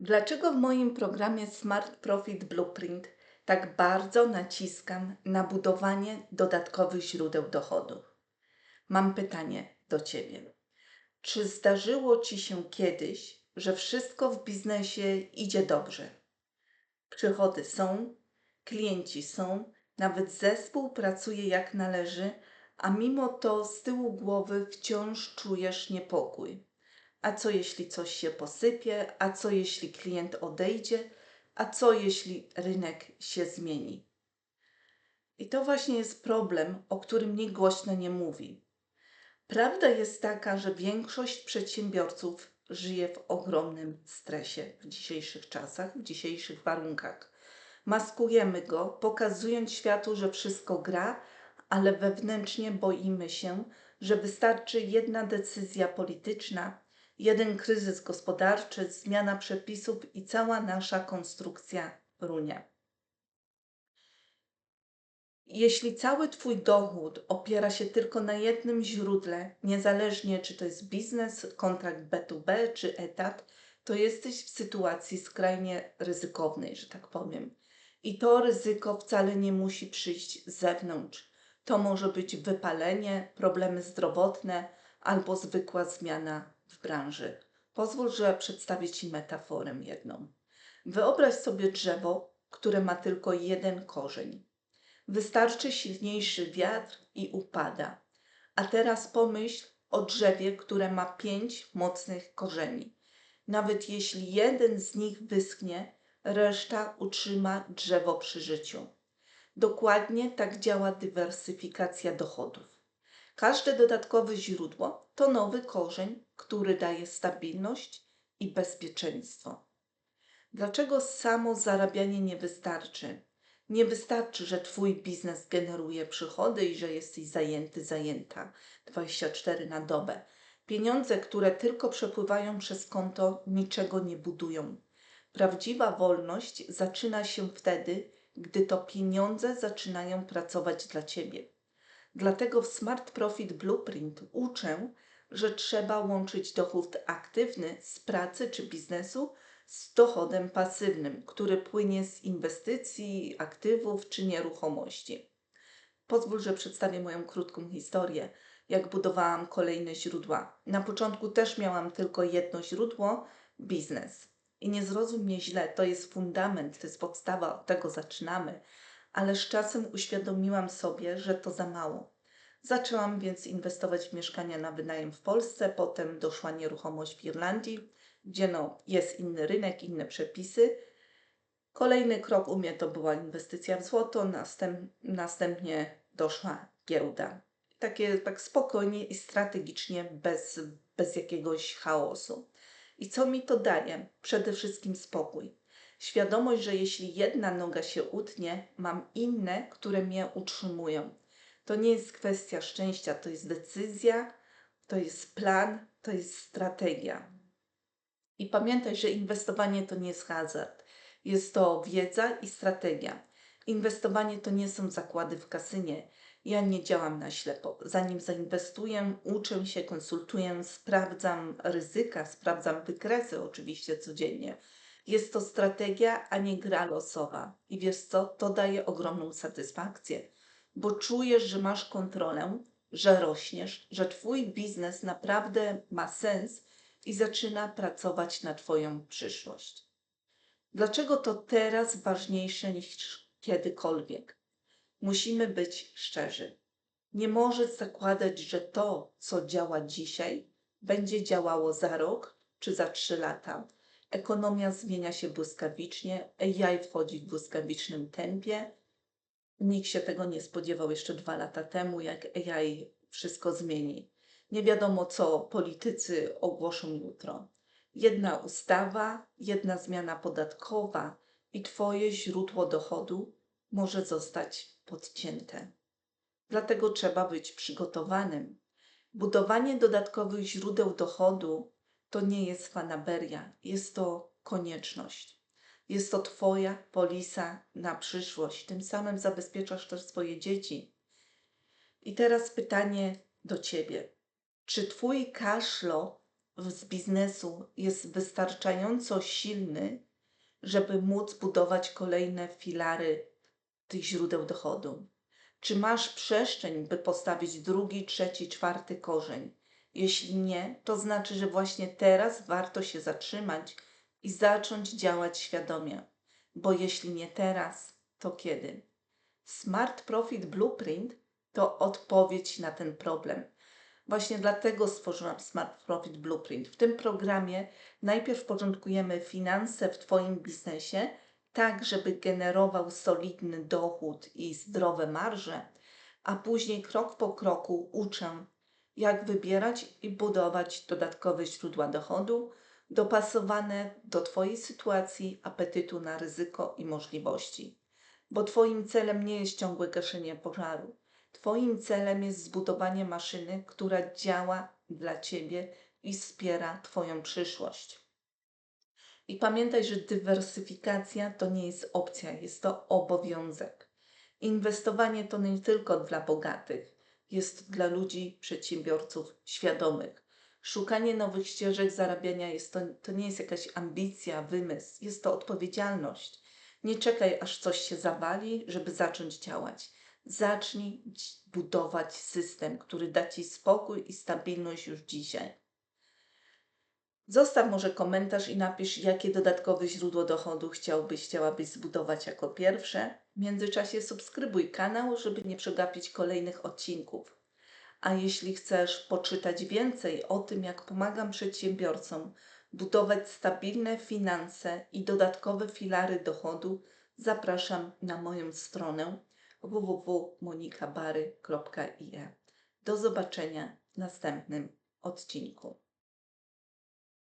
Dlaczego w moim programie Smart Profit Blueprint tak bardzo naciskam na budowanie dodatkowych źródeł dochodów? Mam pytanie do Ciebie. Czy zdarzyło Ci się kiedyś, że wszystko w biznesie idzie dobrze? Przychody są, klienci są, nawet zespół pracuje jak należy, a mimo to z tyłu głowy wciąż czujesz niepokój. A co jeśli coś się posypie? A co jeśli klient odejdzie? A co jeśli rynek się zmieni? I to właśnie jest problem, o którym nikt głośno nie mówi. Prawda jest taka, że większość przedsiębiorców żyje w ogromnym stresie w dzisiejszych czasach, w dzisiejszych warunkach. Maskujemy go, pokazując światu, że wszystko gra, ale wewnętrznie boimy się, że wystarczy jedna decyzja polityczna, jeden kryzys gospodarczy, zmiana przepisów i cała nasza konstrukcja runie. Jeśli cały Twój dochód opiera się tylko na jednym źródle, niezależnie czy to jest biznes, kontrakt B2B czy etat, to jesteś w sytuacji skrajnie ryzykownej, że tak powiem. I to ryzyko wcale nie musi przyjść z zewnątrz. To może być wypalenie, problemy zdrowotne albo zwykła zmiana w branży. Pozwól, że przedstawię Ci metaforę jedną. Wyobraź sobie drzewo, które ma tylko jeden korzeń. Wystarczy silniejszy wiatr i upada. A teraz pomyśl o drzewie, które ma pięć mocnych korzeni. Nawet jeśli jeden z nich wyschnie, reszta utrzyma drzewo przy życiu. Dokładnie tak działa dywersyfikacja dochodów. Każde dodatkowe źródło to nowy korzeń, który daje stabilność i bezpieczeństwo. Dlaczego samo zarabianie nie wystarczy? Nie wystarczy, że Twój biznes generuje przychody i że jesteś zajęty, zajęta 24 na dobę. Pieniądze, które tylko przepływają przez konto, niczego nie budują. Prawdziwa wolność zaczyna się wtedy, gdy to pieniądze zaczynają pracować dla Ciebie. Dlatego w Smart Profit Blueprint uczę, że trzeba łączyć dochód aktywny z pracy czy biznesu z dochodem pasywnym, który płynie z inwestycji, aktywów czy nieruchomości. Pozwól, że przedstawię moją krótką historię, jak budowałam kolejne źródła. Na początku też miałam tylko jedno źródło biznes. I nie zrozum mnie źle, to jest fundament, to jest podstawa, od tego zaczynamy ale z czasem uświadomiłam sobie, że to za mało. Zaczęłam więc inwestować w mieszkania na wynajem w Polsce, potem doszła nieruchomość w Irlandii, gdzie no, jest inny rynek, inne przepisy. Kolejny krok u mnie to była inwestycja w złoto, następ, następnie doszła giełda. Takie tak spokojnie i strategicznie, bez, bez jakiegoś chaosu. I co mi to daje? Przede wszystkim spokój. Świadomość, że jeśli jedna noga się utnie, mam inne, które mnie utrzymują. To nie jest kwestia szczęścia, to jest decyzja, to jest plan, to jest strategia. I pamiętaj, że inwestowanie to nie jest hazard. Jest to wiedza i strategia. Inwestowanie to nie są zakłady w kasynie. Ja nie działam na ślepo. Zanim zainwestuję, uczę się, konsultuję, sprawdzam ryzyka, sprawdzam wykresy oczywiście codziennie. Jest to strategia, a nie gra losowa. I wiesz co? To daje ogromną satysfakcję, bo czujesz, że masz kontrolę, że rośniesz, że Twój biznes naprawdę ma sens i zaczyna pracować na Twoją przyszłość. Dlaczego to teraz ważniejsze niż kiedykolwiek? Musimy być szczerzy. Nie możesz zakładać, że to, co działa dzisiaj, będzie działało za rok czy za trzy lata Ekonomia zmienia się błyskawicznie, AI wchodzi w błyskawicznym tempie. Nikt się tego nie spodziewał jeszcze dwa lata temu, jak AI wszystko zmieni. Nie wiadomo, co politycy ogłoszą jutro. Jedna ustawa, jedna zmiana podatkowa i Twoje źródło dochodu może zostać podcięte. Dlatego trzeba być przygotowanym. Budowanie dodatkowych źródeł dochodu to nie jest fanaberia, jest to konieczność. Jest to Twoja polisa na przyszłość. Tym samym zabezpieczasz też swoje dzieci. I teraz pytanie do Ciebie. Czy Twój kaszlo z biznesu jest wystarczająco silny, żeby móc budować kolejne filary tych źródeł dochodu? Czy masz przestrzeń, by postawić drugi, trzeci, czwarty korzeń? Jeśli nie, to znaczy, że właśnie teraz warto się zatrzymać i zacząć działać świadomie. Bo jeśli nie teraz, to kiedy? Smart Profit Blueprint to odpowiedź na ten problem. Właśnie dlatego stworzyłam Smart Profit Blueprint. W tym programie najpierw porządkujemy finanse w Twoim biznesie, tak żeby generował solidny dochód i zdrowe marże, a później krok po kroku uczę, jak wybierać i budować dodatkowe źródła dochodu dopasowane do Twojej sytuacji, apetytu na ryzyko i możliwości. Bo Twoim celem nie jest ciągłe gaszenie pożaru. Twoim celem jest zbudowanie maszyny, która działa dla Ciebie i wspiera Twoją przyszłość. I pamiętaj, że dywersyfikacja to nie jest opcja, jest to obowiązek. Inwestowanie to nie tylko dla bogatych, jest dla ludzi, przedsiębiorców świadomych. Szukanie nowych ścieżek zarabiania jest to, to nie jest jakaś ambicja, wymysł, jest to odpowiedzialność. Nie czekaj, aż coś się zawali, żeby zacząć działać. Zacznij budować system, który da Ci spokój i stabilność już dzisiaj. Zostaw może komentarz i napisz, jakie dodatkowe źródło dochodu chciałbyś, chciałabyś zbudować jako pierwsze. W międzyczasie subskrybuj kanał, żeby nie przegapić kolejnych odcinków. A jeśli chcesz poczytać więcej o tym, jak pomagam przedsiębiorcom budować stabilne finanse i dodatkowe filary dochodu, zapraszam na moją stronę www.monikabary.ie. Do zobaczenia w następnym odcinku.